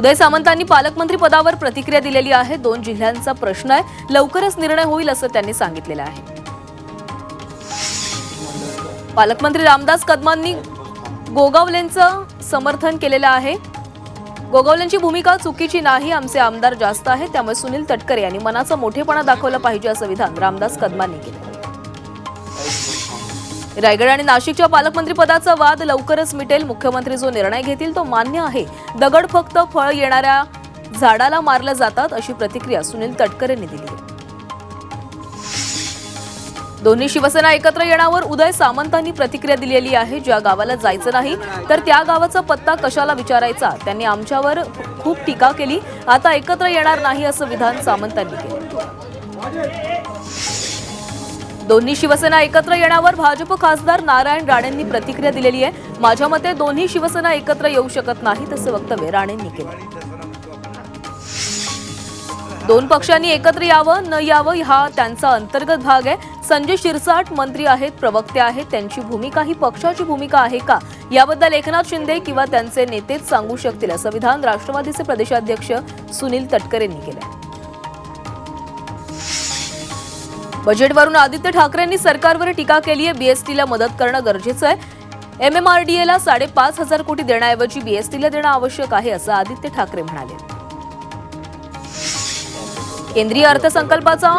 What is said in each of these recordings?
उदय सामंतांनी पालकमंत्री पदावर प्रतिक्रिया दिलेली आहे. दोन जिल्ह्यांचा प्रश्न आहे. लवकरच निर्णय होईल असं त्यांनी सांगितलेलं आहे. पालकमंत्री रामदास कदमांनी गोगावलेंचं समर्थन केलेलं आहे. गोगावलेंची भूमिका चुकीची नाही आमचे आमदार जास्त आहेत. त्यामुळे सुनील तटकरे यांनी मनाचा मोठेपणा दाखवला पाहिजे असं विधान रामदास कदमांनी केलं. रायगड आणि नाशिकच्या पालकमंत्री पदाचा वाद लवकरच मिटेल. मुख्यमंत्री जो निर्णय घेतील तो मान्य आहे. दगड फक्त फळ येणाऱ्या झाडाला मारल्या जातात अशी प्रतिक्रिया सुनील तटकरेंनी दिली आहे. दोन्ही शिवसेना एकत्र येण्यावर उदय सामंतांनी प्रतिक्रिया दिलेली आहे. ज्या गावाला जायचं नाही तर त्या गावाचा पत्ता कशाला विचारायचा? त्यांनी आमच्यावर खूप टीका केली. आता एकत्र येणार नाही असं विधान सामंतांनी केलं. दोन्ही शिवसेना एकत्र येण्यावर भाजप खासदार नारायण राणेंनी प्रतिक्रिया दिलेली आहे. माझ्या मते दोन्ही शिवसेना एकत्र येऊ शकत नाहीत असं वक्तव्य राणेंनी केलं. दोन पक्षांनी एकत्र यावं न यावं हा त्यांचा अंतर्गत भाग आहे. संजय शिरसाट मंत्री आहेत प्रवक्ते आहेत. त्यांची भूमिका ही पक्षाची भूमिका आहे का? याबद्दल एकनाथ शिंदे किंवा त्यांचे नेतेच सांगू शकतील असं विधान राष्ट्रवादीचे प्रदेशाध्यक्ष सुनील तटकरेंनी केलं बजेटवरून आदित्य ठाकरेंनी सरकारवर टीका केली आहे. बीएसटीला मदत करणं गरजेचं आहे. एमएमआरडीएला साडेपाच हजार कोटी देण्याऐवजी बीएसटीला देणं आवश्यक आहे असं आदित्य ठाकरे म्हणाले. केंद्रीय अर्थसंकल्पाचा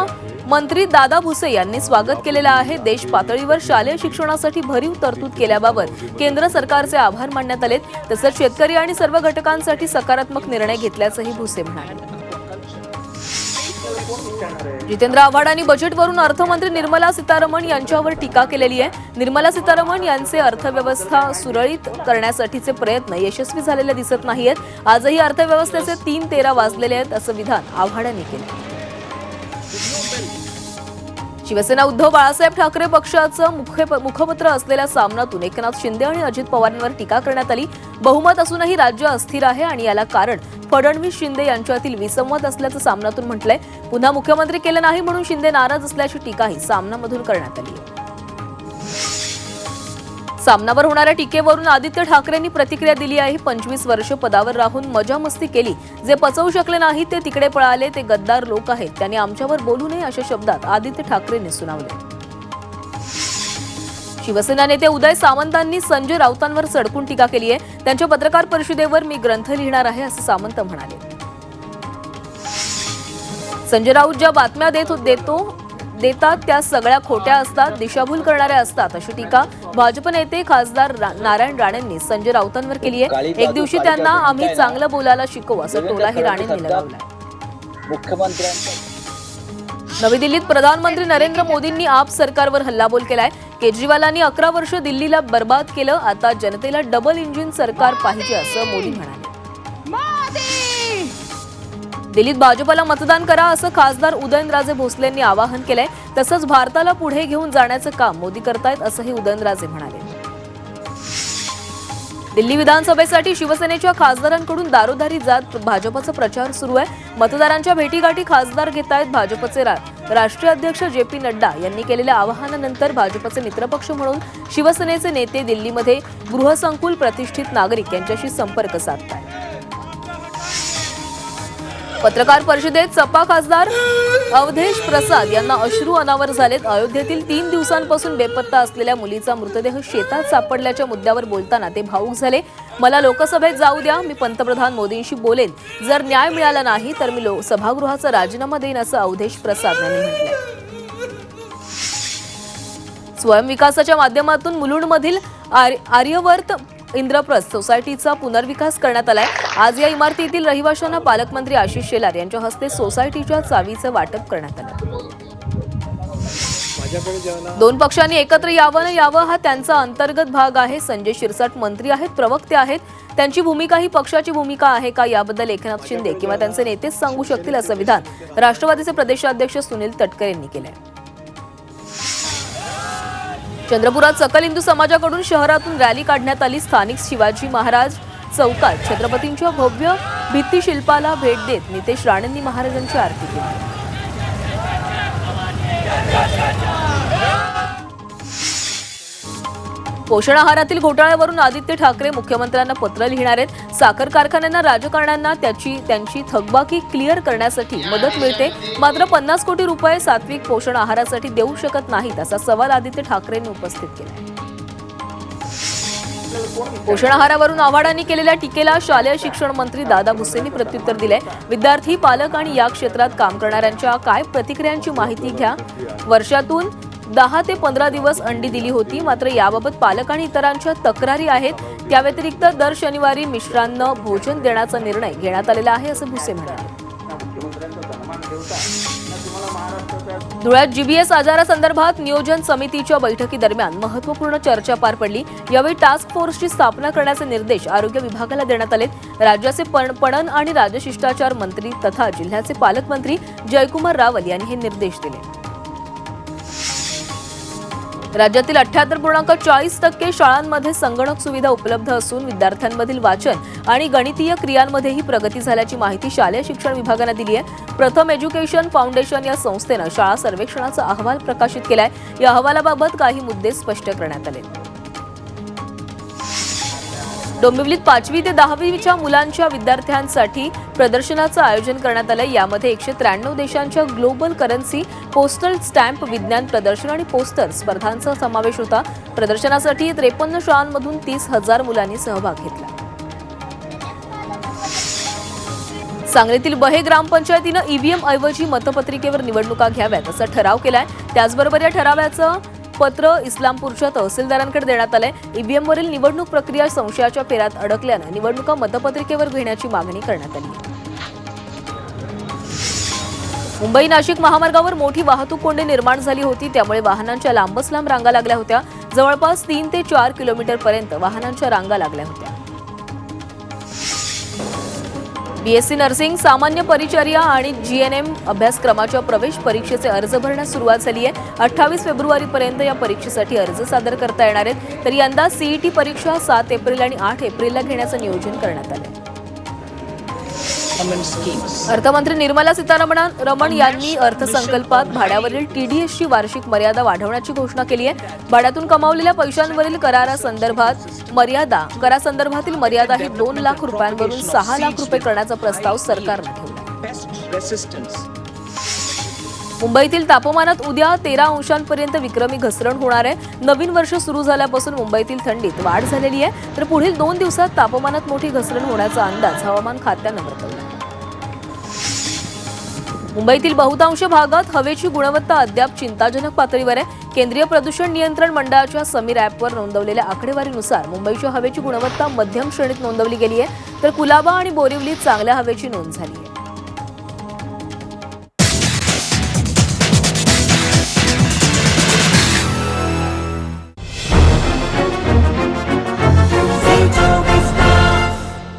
मंत्री दादा भुसे यांनी स्वागत केलेलं आहे. देश पातळीवर शालेय शिक्षणासाठी भरीव तरतूद केल्याबाबत केंद्र सरकारचे आभार मानण्यात आलेत. तसंच शेतकरी आणि सर्व घटकांसाठी सकारात्मक निर्णय घेतल्याचंही भुसे म्हणाले. जितेंद्र आव्हाडांनी बजेटवरून अर्थमंत्री निर्मला सीतारामन यांच्यावर टीका केलेली आहे. निर्मला सीतारामन यांचे अर्थव्यवस्था सुरळीत करण्यासाठीचे प्रयत्न यशस्वी झालेले दिसत नाहीयेत. आजही अर्थव्यवस्थेचे तीन तेरा वाजलेले आहेत असं विधान आव्हाडांनी केलं. शिवसेना उद्धव बाळासाहेब ठाकरे पक्षाचं मुख्य- मुखपत्र असलेल्या सामनातून एकनाथ शिंदे आणि अजित पवारांवर टीका करण्यात आली. बहुमत असूनही राज्य अस्थिर आहे आणि याला कारण फडणवीस शिंदे यांच्यातील विसंवाद असल्याचं सामनातून म्हटलंय. पुन्हा मुख्यमंत्री केलं नाही म्हणून शिंदे नाराज असल्याची टीकाही सामनामधून करण्यात आली आहे. सामनावर होणाऱ्या टीकेवरून आदित्य ठाकरेंनी प्रतिक्रिया दिली आहे. पंचवीस वर्ष पदावर राहून मजा मस्ती केली. जे पचवू शकले नाही ते तिकडे पळाले. ते गद्दार लोक आहेत. त्यांनी आमच्यावर बोलू नये अशा शब्दात आदित्य ठाकरेंनी सुनावले. शिवसेना नेते उदय सामंतांनी संजय राऊतांवर सडकून टीका केली आहे. त्यांच्या पत्रकार परिषदेवर मी ग्रंथ लिहिणार आहे असं सामंत म्हणाले. संजय राऊत ज्या बातम्या देत देतो देतात त्या सगळ्या खोट्या असतात दिशाभूल करणाऱ्या असतात अशी टीका भाजप नेते खासदार नारायण राणेंनी संजय राऊतांवर केली आहे. एक दिवशी त्यांना आम्ही चांगलं बोलायला शिकवू असं टोलाही राणेंनी लगावलाय. मुख्यमंत्र्यांचं नवी दिल्लीत प्रधानमंत्री नरेंद्र मोदींनी आप सरकारवर हल्लाबोल केलाय. केजरीवालांनी अकरा वर्ष दिल्लीला बर्बाद केलं. आता जनतेला डबल इंजिन सरकार पाहिजे असं मोदी म्हणाले. दिल्लीत भाजपला मतदान करा असं खासदार उदयनराजे भोसलेंनी आवाहन केलंय. तसंच भारताला पुढे घेऊन जाण्याचं काम मोदी करतायत असंही उदयनराजे म्हणाले. दिल्ली विधानसभेसाठी शिवसेनेच्या खासदारांकडून दारोदारी जात भाजपचा प्रचार सुरू आहे. मतदारांच्या भेटीगाठी खासदार घेत आहेत भाजपचे रा- राष्ट्रीय अध्यक्ष जे पी नड्डा यांनी केलेल्या आवाहनानंतर भाजपचे मित्रपक्ष म्हणून शिवसेनेचे नेते दिल्लीमध्ये गृहसंकुल प्रतिष्ठित नागरिक यांच्याशी संपर्क साधत आहेत पत्रकार परिषदेत सपा खासदार अवधेश प्रसाद यांना अश्रू अनावर झालेत. अयोध्येतील तीन दिवसांपासून बेपत्ता असलेल्या मुलीचा मृतदेह शेतात सापडल्याच्या मुद्द्यावर बोलताना ते भाऊक झाले. मला लोकसभेत जाऊ द्या मी पंतप्रधान मोदींशी बोलेन. जर न्याय मिळाला नाही तर मी लो- सभागृहाचा राजीनामा देईन असं अवधेश प्रसाद यांनी म्हटलं स्वयंविकासाच्या माध्यमातून मुलुंडमधील आर्य- आर्यवर्त इंद्रप्रस्थ सोसायटीचा पुनर्विकास करण्यात आलाय. आज या इमारतीतील रहिवाशांना पालकमंत्री आशिष शेलार यांच्या हस्ते सोसायटीच्या चावीचं वाटप करण्यात आलं. दोन पक्षांनी एकत्र यावं न यावं हा त्यांचा अंतर्गत भाग आहे. संजय शिरसाट मंत्री आहेत प्रवक्ते आहेत. त्यांची भूमिका ही पक्षाची भूमिका आहे का याबद्दल एकनाथ शिंदे किंवा त्यांचे नेतेच सांगू शकतील असं विधान राष्ट्रवादीचे प्रदेशाध्यक्ष सुनील तटकरे यांनी केलंय. चंद्रपुरात सकल हिंदू समाजाकडून शहरातून रॅली काढण्यात आली. स्थानिक शिवाजी महाराज चौकात छत्रपतींच्या भव्य भित्तिशिल्पाला भेट देत नितेश राणेंनी महाराजांची आरती केली. पोषण आहारातील घोटाळ्यावरून आदित्य ठाकरे मुख्यमंत्र्यांना पत्र लिहिणार आहेत. साखर कारखान्यांना राजकारण्यांना त्याची त्यांची थकबाकी क्लिअर करण्यासाठी मदत मिळते. मात्र पन्नास कोटी रुपये सात्विक पोषण आहारासाठी देऊ शकत नाहीत असा सवाल आदित्य ठाकरेंनी उपस्थित केला पोषण आहारावरून आव्हाडांनी केलेल्या टीकेला शालेय शिक्षण मंत्री दादा भुसेंनी प्रत्युत्तर दिले विद्यार्थी पालक आणि या क्षेत्रात काम करणाऱ्यांच्या काय प्रतिक्रियांची माहिती घ्या? वर्षातून दहा ते पंधरा दिवस अंडी दिली होती. मात्र याबाबत पालक आणि इतरांच्या तक्रारी आहेत. त्या व्यतिरिक्त दर शनिवारी मिश्रांना भोजन देण्याचा निर्णय घेण्यात आलेला आहे असं भुसे म्हणाले. धुळ्यात जीबीएस आजारासंदर्भात नियोजन समितीच्या बैठकीदरम्यान महत्त्वपूर्ण चर्चा पार पडली. यावेळी टास्क फोर्सची स्थापना करण्याचे निर्देश आरोग्य विभागाला देण्यात आले राज्याचे पण- पणन आणि राजशिष्टाचार मंत्री तथा जिल्ह्याचे पालकमंत्री जयकुमार रावल यांनी हे निर्देश दिले. राज्यातील अठ्याहत्तर पूर्णांक चाळीस टक्के शाळांमध्ये संगणक सुविधा उपलब्ध असून विद्यार्थ्यांमधील वाचन आणि गणितीय क्रियांमध्येही प्रगती झाल्याची माहिती शालेय शिक्षण विभागानं दिली आहे. प्रथम एज्युकेशन फाउंडेशन या संस्थेनं शाळा सर्वेक्षणाचा अहवाल प्रकाशित केलाय. या अहवालाबाबत काही मुद्दे स्पष्ट करण्यात आले डोंबिवलीत पाचवी ते दहावीच्या मुलांच्या विद्यार्थ्यांसाठी प्रदर्शनाचं आयोजन करण्यात आलं यामध्ये एकशे त्र्याण्णव देशांच्या ग्लोबल करन्सी पोस्टल स्टॅम्प विज्ञान प्रदर्शन आणि पोस्टर स्पर्धांचा समावेश होता. प्रदर्शनासाठी त्रेपन्न शाळांमधून तीस हजार मुलांनी सहभाग घेतला. सांगलीतील बहे ग्रामपंचायतीनं ईव्हीएम ऐवजी मतपत्रिकेवर निवडणुका घ्याव्यात असा ठराव केलाय. त्याचबरोबर या ठरावाचं पत्र इस्लामपूरच्या तहसीलदारांकडे देण्यात आलंय. ईव्हीएमवरील निवडणूक प्रक्रिया संशयाच्या फेऱ्यात अडकल्यानं निवडणुका मतपत्रिकेवर घेण्याची मागणी करण्यात आली. मुंबई नाशिक महामार्गावर मोठी वाहतूक कोंडी निर्माण झाली होती. त्यामुळे वाहनांच्या लांबच लांब रांगा लागल्या होत्या. जवळपास तीन ते चार किलोमीटर पर्यंत वाहनांच्या रांगा लागल्या होत्या. बीएससी नर्सिंग सामान्य परिचर्या आणि जीएनएम अभ्यासक्रमाच्या प्रवेश परीक्षेचे अर्ज भरण्यास सुरुवात झाली आहे. अठ्ठावीस फेब्रुवारीपर्यंत या परीक्षेसाठी अर्ज सादर करता येणार आहेत. तर यंदा सीईटी परीक्षा सात एप्रिल आणि आठ एप्रिलला घेण्याचं नियोजन करण्यात आलं अर्थमंत्री निर्मला सीतारमण रमण यांनी अर्थसंकल्पात भाड्यावरील टीडीएसची वार्षिक मर्यादा वाढवण्याची घोषणा केली आहे. भाड्यातून कमावलेल्या पैशांवरील करारासंदर्भात मर्यादा करासंदर्भातील मर्यादा ही दोन लाख रुपयांवरून सहा लाख रुपये करण्याचा प्रस्ताव सरकारनं ठेवला. मुंबईतील तापमानात उद्या तेरा अंशांपर्यंत विक्रमी घसरण होणार आहे. नवीन वर्ष सुरू झाल्यापासून मुंबईतील थंडीत वाढ झालेली आहे. तर पुढील दोन दिवसात तापमानात मोठी घसरण होण्याचा अंदाज हवामान खात्यानं वर्तवला मुंबईतील बहुतांश भागात हवेची गुणवत्ता अद्याप चिंताजनक पातळीवर आहे. केंद्रीय प्रदूषण नियंत्रण मंडळाच्या समीर ॲपवर नोंदवलेल्या आकडेवारीनुसार मुंबईच्या हवेची गुणवत्ता मध्यम श्रेणीत नोंदवली गेली आहे. तर कुलाबा आणि बोरिवलीत चांगल्या हवेची नोंद झाली आहे.